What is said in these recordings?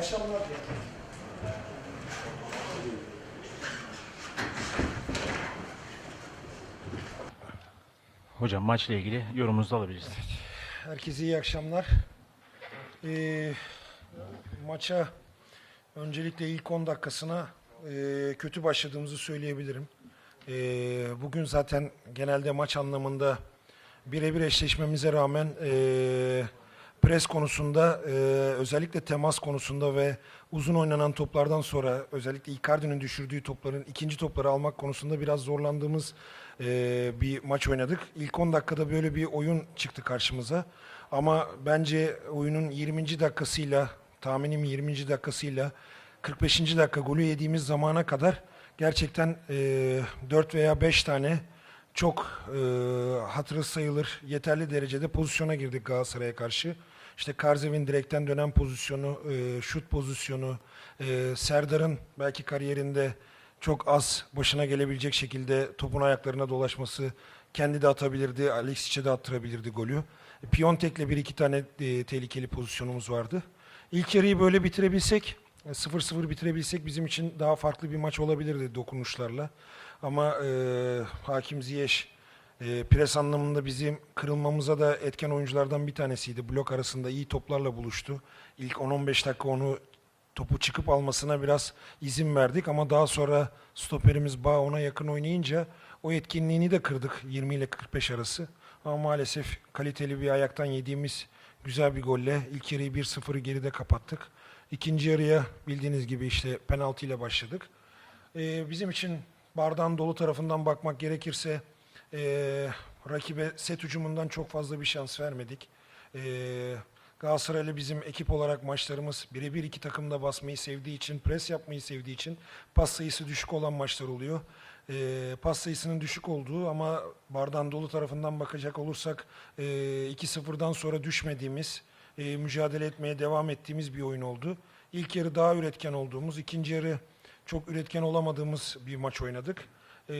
akşamlar. Hocam maçla ilgili yorumunuzu alabiliriz. Herkese iyi akşamlar. Ee, maça öncelikle ilk 10 dakikasına e, kötü başladığımızı söyleyebilirim. Ee, bugün zaten genelde maç anlamında birebir eşleşmemize rağmen e, pres konusunda e, özellikle temas konusunda ve uzun oynanan toplardan sonra özellikle Icardi'nin düşürdüğü topların ikinci topları almak konusunda biraz zorlandığımız e, bir maç oynadık. İlk 10 dakikada böyle bir oyun çıktı karşımıza. Ama bence oyunun 20. dakikasıyla tahminim 20. dakikasıyla 45. dakika golü yediğimiz zamana kadar gerçekten e, 4 veya 5 tane çok e, hatırı sayılır yeterli derecede pozisyona girdik Galatasaray'a karşı. İşte Karzev'in direkten dönen pozisyonu, e, şut pozisyonu, e, Serdar'ın belki kariyerinde çok az başına gelebilecek şekilde topun ayaklarına dolaşması kendi de atabilirdi, Alexic'e de attırabilirdi golü. E, Piontek'le bir iki tane e, tehlikeli pozisyonumuz vardı. İlk yarıyı böyle bitirebilsek, e, 0-0 bitirebilsek bizim için daha farklı bir maç olabilirdi dokunuşlarla. Ama e, Hakim Ziyech e, pres anlamında bizim kırılmamıza da etken oyunculardan bir tanesiydi. Blok arasında iyi toplarla buluştu. İlk 10-15 dakika onu topu çıkıp almasına biraz izin verdik ama daha sonra stoperimiz Bağ ona yakın oynayınca o etkinliğini de kırdık 20 ile 45 arası. Ama maalesef kaliteli bir ayaktan yediğimiz güzel bir golle ilk yarıyı 1-0'ı geride kapattık. İkinci yarıya bildiğiniz gibi işte penaltı ile başladık. Ee, bizim için bardağın dolu tarafından bakmak gerekirse ee, rakibe set hücumundan çok fazla bir şans vermedik. Ee, Galatasaray'la bizim ekip olarak maçlarımız birebir iki takımda basmayı sevdiği için, pres yapmayı sevdiği için pas sayısı düşük olan maçlar oluyor. Ee, pas sayısının düşük olduğu ama bardağın dolu tarafından bakacak olursak e, 2-0'dan sonra düşmediğimiz, e, mücadele etmeye devam ettiğimiz bir oyun oldu. İlk yarı daha üretken olduğumuz, ikinci yarı çok üretken olamadığımız bir maç oynadık. Ee,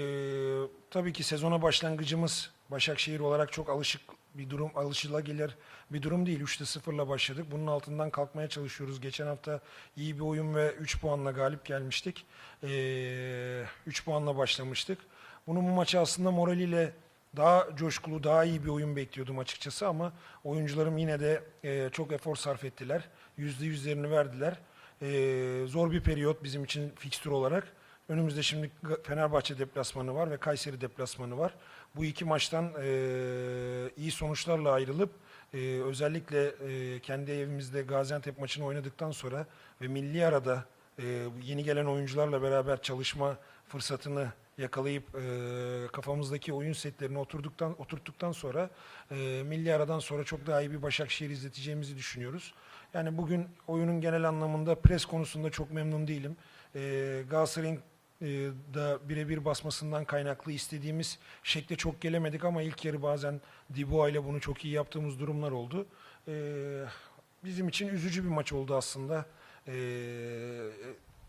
tabii ki sezona başlangıcımız Başakşehir olarak çok alışık bir durum, alışılagelir bir durum değil. 3'te 0'la başladık. Bunun altından kalkmaya çalışıyoruz. Geçen hafta iyi bir oyun ve 3 puanla galip gelmiştik. Ee, 3 puanla başlamıştık. Bunun bu maçı aslında moraliyle daha coşkulu, daha iyi bir oyun bekliyordum açıkçası ama oyuncularım yine de e, çok efor sarf ettiler. Yüzde yüzlerini verdiler. E, zor bir periyot bizim için fikstür olarak. Önümüzde şimdi Fenerbahçe deplasmanı var ve Kayseri deplasmanı var. Bu iki maçtan e, iyi sonuçlarla ayrılıp e, özellikle e, kendi evimizde Gaziantep maçını oynadıktan sonra ve milli arada e, yeni gelen oyuncularla beraber çalışma fırsatını yakalayıp e, kafamızdaki oyun setlerini oturduktan oturttuktan sonra e, milli aradan sonra çok daha iyi bir Başakşehir izleteceğimizi düşünüyoruz. Yani bugün oyunun genel anlamında pres konusunda çok memnun değilim. E, Galatasaray'ın da birebir basmasından kaynaklı istediğimiz şekle çok gelemedik ama ilk yarı bazen Diboa ile bunu çok iyi yaptığımız durumlar oldu. E, bizim için üzücü bir maç oldu aslında. E,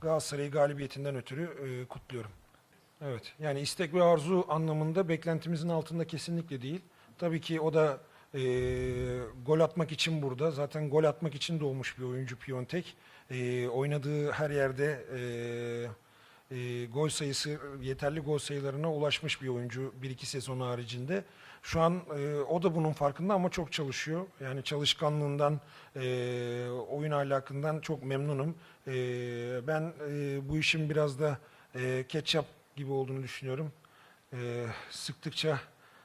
Galatasaray'ı galibiyetinden ötürü e, kutluyorum. Evet. Yani istek ve arzu anlamında beklentimizin altında kesinlikle değil. Tabii ki o da e, gol atmak için burada. Zaten gol atmak için doğmuş bir oyuncu Piontek. E, oynadığı her yerde e, e, gol sayısı yeterli gol sayılarına ulaşmış bir oyuncu bir iki sezon haricinde. Şu an e, o da bunun farkında ama çok çalışıyor. Yani çalışkanlığından, e, oyun ahlakından çok memnunum. E, ben e, bu işin biraz da e, ketçap gibi olduğunu düşünüyorum. E, sıktıkça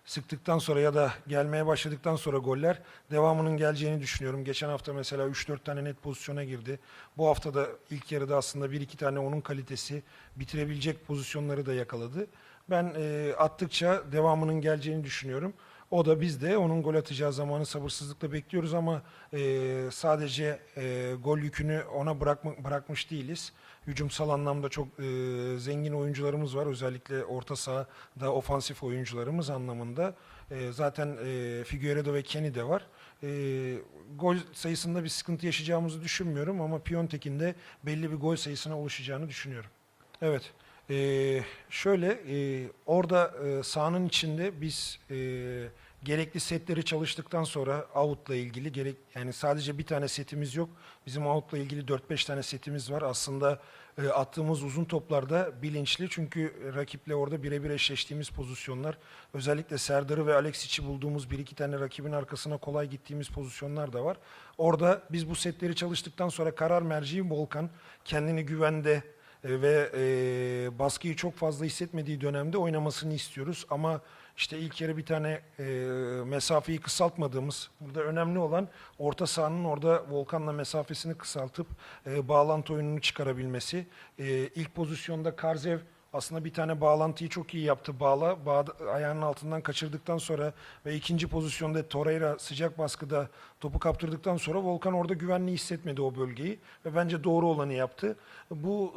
sıktıktan sonra ya da gelmeye başladıktan sonra goller devamının geleceğini düşünüyorum. Geçen hafta mesela 3-4 tane net pozisyona girdi. Bu hafta da ilk yarıda aslında 1-2 tane onun kalitesi bitirebilecek pozisyonları da yakaladı. Ben e, attıkça devamının geleceğini düşünüyorum. O da biz de onun gol atacağı zamanı sabırsızlıkla bekliyoruz ama e, sadece e, gol yükünü ona bırakma, bırakmış değiliz. Hücumsal anlamda çok e, zengin oyuncularımız var. Özellikle orta sahada ofansif oyuncularımız anlamında. E, zaten e, Figueiredo ve Kenny de var. E, gol sayısında bir sıkıntı yaşayacağımızı düşünmüyorum ama Piontek'in de belli bir gol sayısına ulaşacağını düşünüyorum. Evet. Ee, şöyle e, orada e, sahanın içinde biz e, gerekli setleri çalıştıktan sonra out'la ilgili gerek yani sadece bir tane setimiz yok. Bizim out'la ilgili 4-5 tane setimiz var. Aslında e, attığımız uzun toplarda bilinçli çünkü rakiple orada birebir eşleştiğimiz pozisyonlar. Özellikle Serdar'ı ve Alexic'i bulduğumuz bir iki tane rakibin arkasına kolay gittiğimiz pozisyonlar da var. Orada biz bu setleri çalıştıktan sonra karar merci Volkan kendini güvende e, ve e, baskıyı çok fazla hissetmediği dönemde oynamasını istiyoruz. Ama işte ilk yarı bir tane e, mesafeyi kısaltmadığımız, burada önemli olan orta sahanın orada Volkan'la mesafesini kısaltıp e, bağlantı oyununu çıkarabilmesi. E, ilk pozisyonda Karzev aslında bir tane bağlantıyı çok iyi yaptı. Bağla, bağ, ayağının altından kaçırdıktan sonra ve ikinci pozisyonda Torreira sıcak baskıda topu kaptırdıktan sonra Volkan orada güvenli hissetmedi o bölgeyi ve bence doğru olanı yaptı. Bu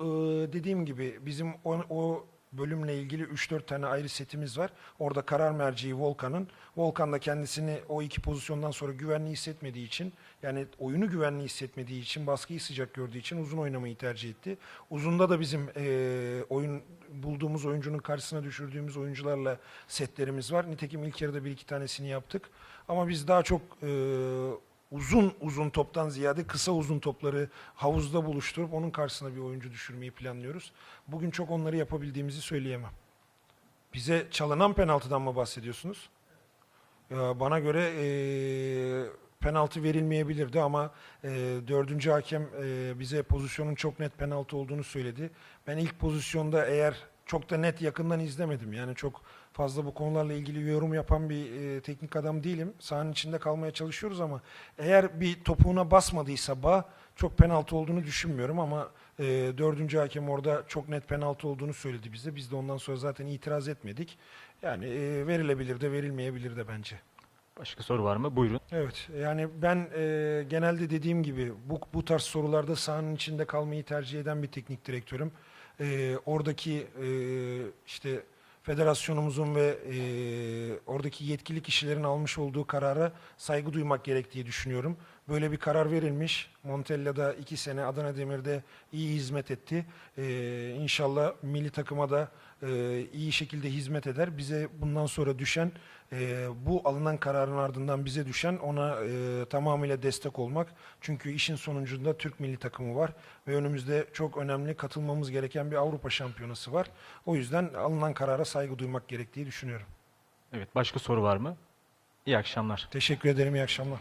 dediğim gibi bizim o, o bölümle ilgili 3-4 tane ayrı setimiz var. Orada karar merciği Volkan'ın. Volkan da kendisini o iki pozisyondan sonra güvenli hissetmediği için yani oyunu güvenli hissetmediği için baskıyı sıcak gördüğü için uzun oynamayı tercih etti. Uzunda da bizim e, oyun bulduğumuz oyuncunun karşısına düşürdüğümüz oyuncularla setlerimiz var. Nitekim ilk yarıda bir iki tanesini yaptık. Ama biz daha çok e, uzun uzun toptan ziyade kısa uzun topları havuzda buluşturup onun karşısına bir oyuncu düşürmeyi planlıyoruz. Bugün çok onları yapabildiğimizi söyleyemem. Bize çalınan penaltıdan mı bahsediyorsunuz? Ya bana göre eee, penaltı verilmeyebilirdi ama eee, dördüncü hakem eee, bize pozisyonun çok net penaltı olduğunu söyledi. Ben ilk pozisyonda eğer çok da net yakından izlemedim. Yani çok fazla bu konularla ilgili yorum yapan bir eee, teknik adam değilim. Sahanın içinde kalmaya çalışıyoruz ama eğer bir topuğuna basmadıysa bağ çok penaltı olduğunu düşünmüyorum ama eee, dördüncü hakem orada çok net penaltı olduğunu söyledi bize. Biz de ondan sonra zaten itiraz etmedik. Yani eee, verilebilir de verilmeyebilir de bence. Başka soru var mı? Buyurun. Evet, yani ben e, genelde dediğim gibi bu, bu tarz sorularda sahanın içinde kalmayı tercih eden bir teknik direktörüm. E, oradaki e, işte federasyonumuzun ve e, oradaki yetkili kişilerin almış olduğu karara saygı duymak gerektiği düşünüyorum. Böyle bir karar verilmiş. Montella'da iki sene Adana Demir'de iyi hizmet etti. E, inşallah milli takıma da e, iyi şekilde hizmet eder. Bize bundan sonra düşen e, bu alınan kararın ardından bize düşen ona e, tamamıyla destek olmak. Çünkü işin sonucunda Türk milli takımı var ve önümüzde çok önemli katılmamız gereken bir Avrupa şampiyonası var. O yüzden alınan karara saygı duymak gerektiği düşünüyorum. Evet, başka soru var mı? İyi akşamlar. Teşekkür ederim, iyi akşamlar.